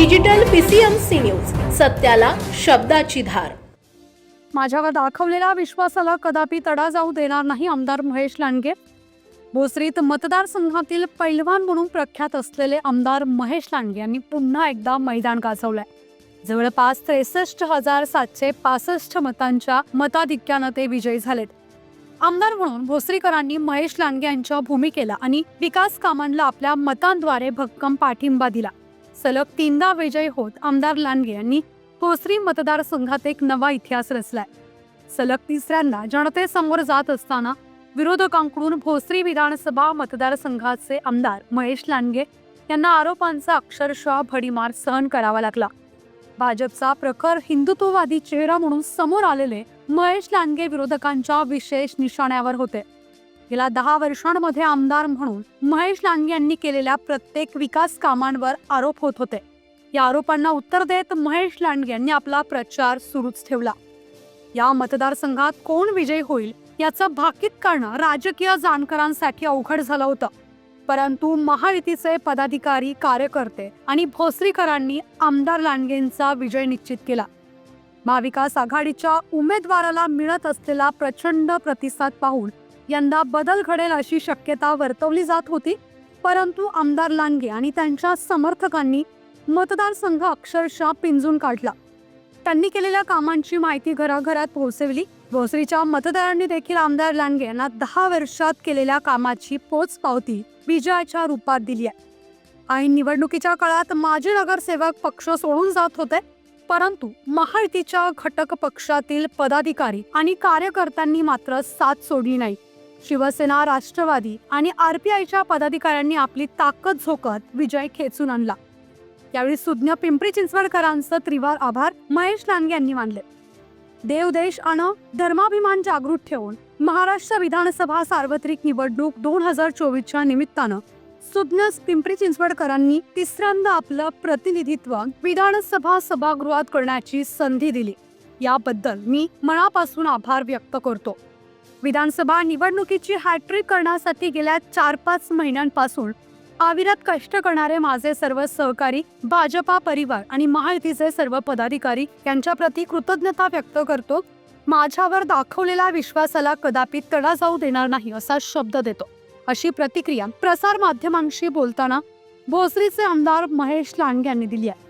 Digital PCMC news सत्याला शब्दाची धार. माझ्यावर दाखवलेल्या विश्वासाला कदापि तडा जाऊ देणार नाही आमदार महेश लांडगे. भोसरीत मतदारसंघातील पैलवान म्हणून प्रख्यात असलेले आमदार महेश लांडगे यांनी पुन्हा एकदा मैदान गाजवलंय. जवळपास त्रेसष्ट हजार सातशे पासष्ट मतांच्या मताधिक्यानं ते विजयी झालेत. आमदार म्हणून भोसरीकरांनी महेश लांडगे यांच्या भूमिकेला आणि विकास कामांना आपल्या मतांद्वारे भक्कम पाठिंबा दिला. सलग तीनदा विजयी होत आमदार लांडगे यांनी भोसरी मतदारसंघात एक नवा इतिहास रचलाय. सलग तिसऱ्यांदा जनतेसमोर जात असताना विरोधकांकडून भोसरी विधानसभा मतदारसंघाचे आमदार महेश लांडगे यांना आरोपांचा अक्षरशः भडीमार सहन करावा लागला. भाजपचा प्रखर हिंदुत्ववादी चेहरा म्हणून समोर आलेले महेश लांडगे विरोधकांच्या विशेष निशाण्यावर होते. गेल्या दहा वर्षांमध्ये आमदार म्हणून महेश लांडगे यांनी केलेल्या प्रत्येक विकास कामांवर आरोप होत होते. या आरोपांना उत्तर देत महेश लांडगे यांनी आपला प्रचार सुरूच ठेवला. या मतदारसंघात कोण विजयी होईल याचं भाकीत करणं राजकीय जाणकारांसाठी अवघड झालं होतं. परंतु महायुतीचे पदाधिकारी कार्यकर्ते आणि भोसरीकरांनी आमदार लांडगेंचा विजय निश्चित केला. महाविकास आघाडीच्या उमेदवाराला मिळत असलेला प्रचंड प्रतिसाद पाहून यंदा बदल घडेल अशी शक्यता वर्तवली जात होती परंतु आमदार लांडगे आणि त्यांच्या समर्थकांनी मतदारसंघ अक्षरशः पिंजून काढला. त्यांनी केलेल्या कामांची माहिती घराघरात पोहोचवली. भोसरीच्या मतदारांनी देखील आमदार लांडगे यांना दहा वर्षात केलेल्या कामाची पोच पावती विजयाच्या रूपात दिली आहे. आणि निवडणुकीच्या काळात माजी नगरसेवक पक्ष सोडून जात होते परंतु महायुतीच्या घटक पक्षातील पदाधिकारी आणि कार्यकर्त्यांनी मात्र साथ सोडली नाही. शिवसेना राष्ट्रवादी आणि आरपीआयच्या पदाधिकाऱ्यांनी आपली ताकद झोकत विजय खेचून आणला. यावेळी सुज्ञ पिंपरी चिंचवडकरांचं त्रिवार आभार महेश लांडगे यांनी मानले. देवदेश आणि धर्माभिमान जागृत ठेवून महाराष्ट्र विधानसभा सार्वत्रिक निवडणूक दोन हजार चोवीसच्या निमित्तानं सुज्ञ पिंपरी चिंचवडकरांनी तिसऱ्यांदा आपलं प्रतिनिधित्व विधानसभा सभागृहात करण्याची संधी दिली. याबद्दल मी मनापासून आभार व्यक्त करतो. विधानसभा निवडणुकीची हॅट्रिक करण्यासाठी गेल्या चार पाच महिन्यांपासून अविरत कष्ट करणारे माझे सर्व सहकारी भाजपा परिवार आणि महायुतीचे सर्व पदाधिकारी यांच्या प्रती कृतज्ञता व्यक्त करतो. माझ्यावर दाखवलेल्या विश्वासाला कदापि तडा जाऊ देणार नाही असा शब्द देतो. अशी प्रतिक्रिया प्रसार माध्यमांशी बोलताना भोसरीचे आमदार महेश लांडगे यांनी दिली आहे.